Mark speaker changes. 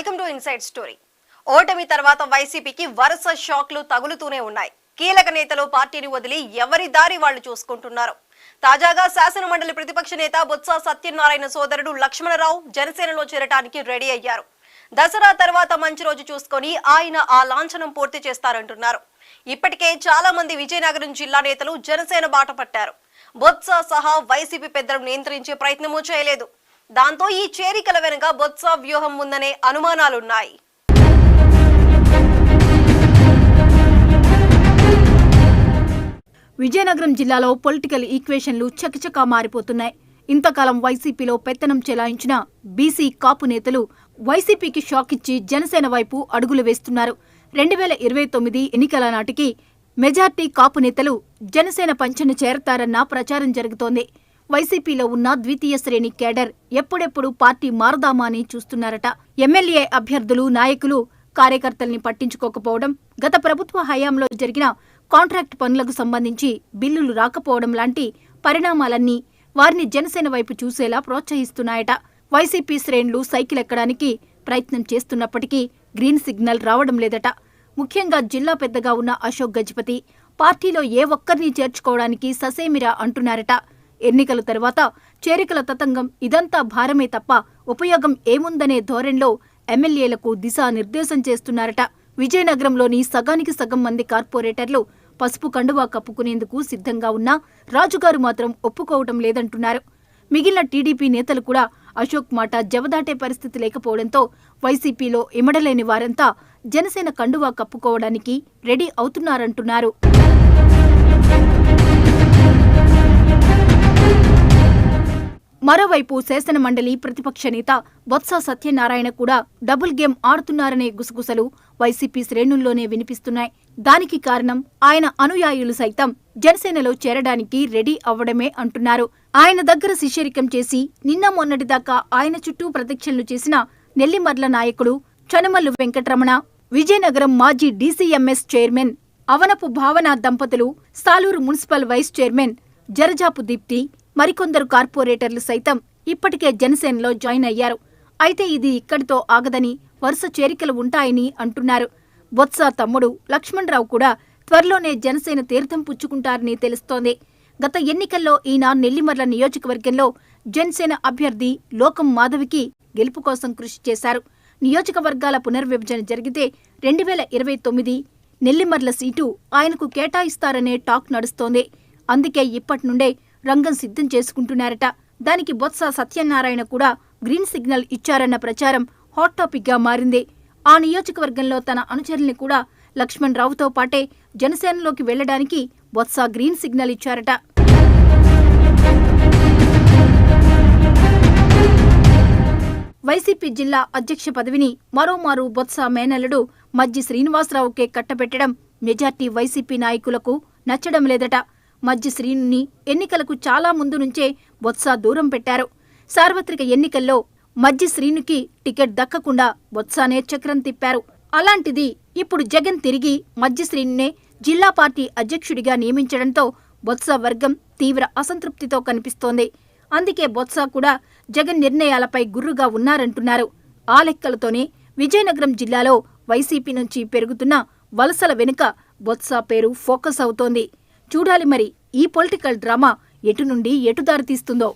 Speaker 1: Welcome to inside story. ఓటమి తర్వాత వైసీపీకి వరుస షాక్లు తగులుతూనే ఉన్నాయి. కీలక నేతలు పార్టీని వదిలి ఎవరి దారి వాళ్ళు చూసుకుంటున్నారు? తాజాగా శాసన మండలి ప్రతిపక్ష నేత బొత్స సత్యనారాయణ సోదరుడు లక్ష్మణరావు జనసేనలో చేరటానికి రెడీ అయ్యారు. దసరా తర్వాత మంచి రోజు చూసుకొని ఆయన ఆ లాంఛనం పూర్తి చేస్తారంటున్నారు. ఇప్పటికే చాలా మంది విజయనగరం జిల్లా నేతలు జనసేన బాట పట్టారు. బొత్స సహా వైసీపీ పెద్దలను నియంత్రించే ప్రయత్నమూ చేయలేదు. దాంతో ఈ చేరికల వెనుక బొత్స వ్యూహం ఉందనే అనుమానాలున్నాయి.
Speaker 2: విజయనగరం జిల్లాలో పొలిటికల్ ఈక్వేషన్లు చకచకా మారిపోతున్నాయి. ఇంతకాలం వైసీపీలో పెత్తనం చెలాయించిన బీసీ కాపు నేతలు వైసీపీకి షాక్ ఇచ్చి జనసేన వైపు అడుగులు వేస్తున్నారు. రెండు వేల ఇరవై తొమ్మిది ఎన్నికల నాటికి మెజార్టీ కాపు నేతలు జనసేన పంచను చేరతారన్న ప్రచారం జరుగుతోంది. వైసీపీలో ఉన్న ద్వితీయ శ్రేణి కేడర్ ఎప్పుడెప్పుడు పార్టీ మారదామా అని చూస్తున్నారట. ఎమ్మెల్యే అభ్యర్థులు నాయకులు కార్యకర్తల్ని పట్టించుకోకపోవడం గత ప్రభుత్వ హయాంలో జరిగిన కాంట్రాక్ట్ పనులకు సంబంధించి బిల్లులు రాకపోవడం లాంటి పరిణామాలన్నీ వారిని జనసేన వైపు చూసేలా ప్రోత్సహిస్తున్నాయట. వైసీపీ శ్రేణులు సైకిల్ ఎక్కడానికి ప్రయత్నం చేస్తున్నప్పటికీ గ్రీన్ సిగ్నల్ రావడం లేదట. ముఖ్యంగా జిల్లా పెద్దగా ఉన్న అశోక్ గజపతి పార్టీలో ఏ ఒక్కరిని చేర్చుకోవడానికి ససేమిరా అంటున్నారట. ఎన్నికల తర్వాత చేరికల తతంగం ఇదంతా భారమే తప్ప ఉపయోగం ఏముందనే ధోరణిలో ఎమ్మెల్యేలకు దిశానిర్దేశం చేస్తున్నారట. విజయనగరంలోని సగానికి సగం మంది కార్పొరేటర్లు పసుపు కండువా కప్పుకునేందుకు సిద్ధంగా ఉన్నా రాజుగారు మాత్రం ఒప్పుకోవటం లేదంటున్నారు. మిగిలిన టీడీపీ నేతలు కూడా అశోక్ మాట జవదాటే పరిస్థితి లేకపోవడంతో వైసీపీలో ఇమడలేని వారంతా జనసేన కండువా కప్పుకోవడానికి రెడీ అవుతున్నారంటున్నారు. మరోవైపు శాసన మండలి ప్రతిపక్ష నేత బొత్స సత్యనారాయణ కూడా డబుల్ గేమ్ ఆడుతున్నారనే గుసగుసలు వైసీపీ శ్రేణుల్లోనే వినిపిస్తున్నాయి. దానికి కారణం ఆయన అనుయాయులు సైతం జనసేనలో చేరడానికి రెడీ అవ్వడమే అంటున్నారు. ఆయన దగ్గర శిష్యరికం చేసి నిన్న మొన్నటిదాకా ఆయన చుట్టూ ప్రదక్షిణలు చేసిన నెల్లిమర్ల నాయకుడు చనుమల్లు వెంకటరమణ విజయనగరం మాజీ డీసీఎంఎస్ చైర్మన్ అవనపు భావన దంపతులు Saluru municipal vice chairman Jarajapu Deepti మరికొందరు కార్పొరేటర్లు సైతం ఇప్పటికే జనసేనలో జాయిన్ అయ్యారు. అయితే ఇది ఇక్కడితో ఆగదని వరుస చేరికలు ఉంటాయని అంటున్నారు. బొత్స తమ్ముడు లక్ష్మణరావు కూడా త్వరలోనే జనసేన తీర్థం పుచ్చుకుంటారని తెలుస్తోంది. గత ఎన్నికల్లో ఈయన నెల్లిమర్ల నియోజకవర్గంలో జనసేన అభ్యర్థి లోకం మాధవికి గెలుపు కోసం కృషి చేశారు. నియోజకవర్గాల పునర్విభజన జరిగితే రెండు వేల ఇరవై తొమ్మిది నెల్లిమర్ల సీటు ఆయనకు కేటాయిస్తారనే టాక్ నడుస్తోంది. అందుకే ఇప్పటి నుండే రంగం సిద్ధం చేసుకుంటున్నారట. దానికి బొత్స సత్యనారాయణ కూడా గ్రీన్ సిగ్నల్ ఇచ్చారన్న ప్రచారం హాట్ టాపిక్గా మారింది. ఆ నియోజకవర్గంలో తన అనుచరుల్ని కూడా లక్ష్మణ్ రావుతో పాటే జనసేనలోకి వెళ్ళడానికి బొత్స గ్రీన్ సిగ్నల్ ఇచ్చారట. వైసీపీ జిల్లా అధ్యక్ష పదవిని మరోమారు బొత్స మేనల్లుడు మజ్జి శ్రీనివాసరావుకే కట్టబెట్టడం మెజార్టీ వైసీపీ నాయకులకు నచ్చడం లేదట. మజ్జి శ్రీనుని ఎన్నికలకు చాలా ముందు నుంచే బొత్స దూరం పెట్టారు. సార్వత్రిక ఎన్నికల్లో మజ్జి శ్రీనుకి టికెట్ దక్కకుండా బొత్సానే చక్రం తిప్పారు. అలాంటిది ఇప్పుడు జగన్ తిరిగి మజ్జి శ్రీనునే జిల్లా పార్టీ అధ్యక్షుడిగా నియమించడంతో బొత్స వర్గం తీవ్ర అసంతృప్తితో కనిపిస్తోంది. అందుకే బొత్స కూడా జగన్ నిర్ణయాలపై గుర్రుగా ఉన్నారంటున్నారు. ఆ లెక్కలతోనే విజయనగరం జిల్లాలో వైసీపీ నుంచి పెరుగుతున్న వలసల వెనుక బొత్స పేరు ఫోకస్ అవుతోంది. చూడాలి మరి ఈ పొలిటికల్ డ్రామా ఎటు నుండి ఎటు దారి తీస్తుందో.